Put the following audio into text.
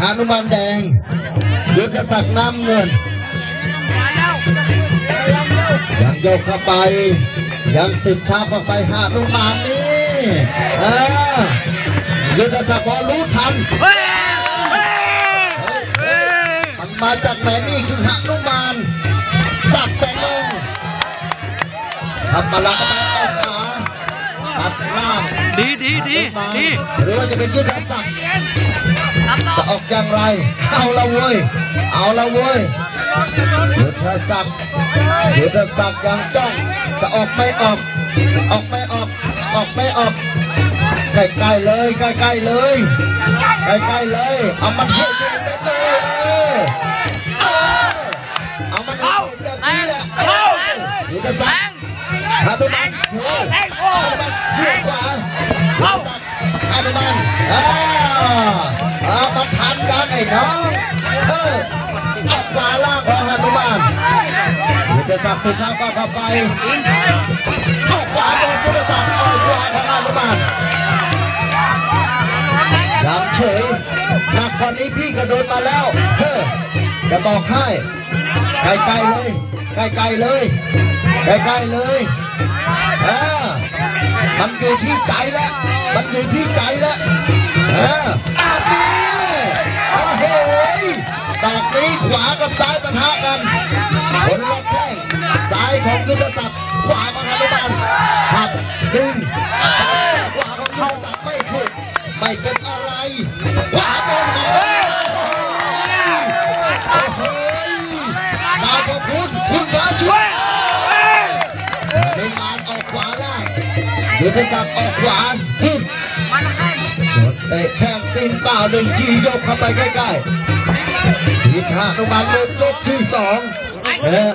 หานุมานแดงยุทธศักดิ์น้ำเงิน ยังโยกเข้าไป ยังสิบเท้าเข้าไปหานุมานนี่อ่ายุทธศักดิ์พอรู้ทันเฮ้ยเฮ้ยเฮ้ยมันมาจากไหนนี่คือหนุมานสักแสงลงทำมาละก็ไปเอาขาตัดล่างดีดีดีดีหรือว่าจะเป็นยุทธศักดิ์รับต่อ จะออกอย่างไร เอาละเว้ย เอาละเว้ยยุทธศักดิ์ยุทธศักดิ์ยังจ้องจะออกไม่ออก ออกไม่ออก ออกไม่ออก ใกล้ๆเลย ใกล้ๆเลย ใกล้ๆเลย เอามันให้เด็ดไปเลย ตักสุดท้ายก็เข้าไปออกขวาโดนยุทธศักดิ์ออกขวาของฮานุมานยังเฉยหนักกว่านี้พี่ก็โดนมาแล้วเฮ้อจะบอกให้ไกลๆเลยใกลๆเลยใกลๆเลยเอ่ามันอยู่ที่ใจแล้วมันอยู่ที่ใจแล้วเออ ของยุทธศักดิ์ขวาของฮานุมานหักดึงขวาของยุทธศักดิ์ไม่ถูกไม่เป็นอะไรขวาโดนหักโอ้โหดาวพระคุณคุณพระช่วยในงานออกขวาล่างยุทธศักดิ์ออกขวาขึ้นเตะแข้งตีนเปล่าหนึ่งทียกเข้าไปใกล้ๆทีท่านุมานลงยกที่สองเออ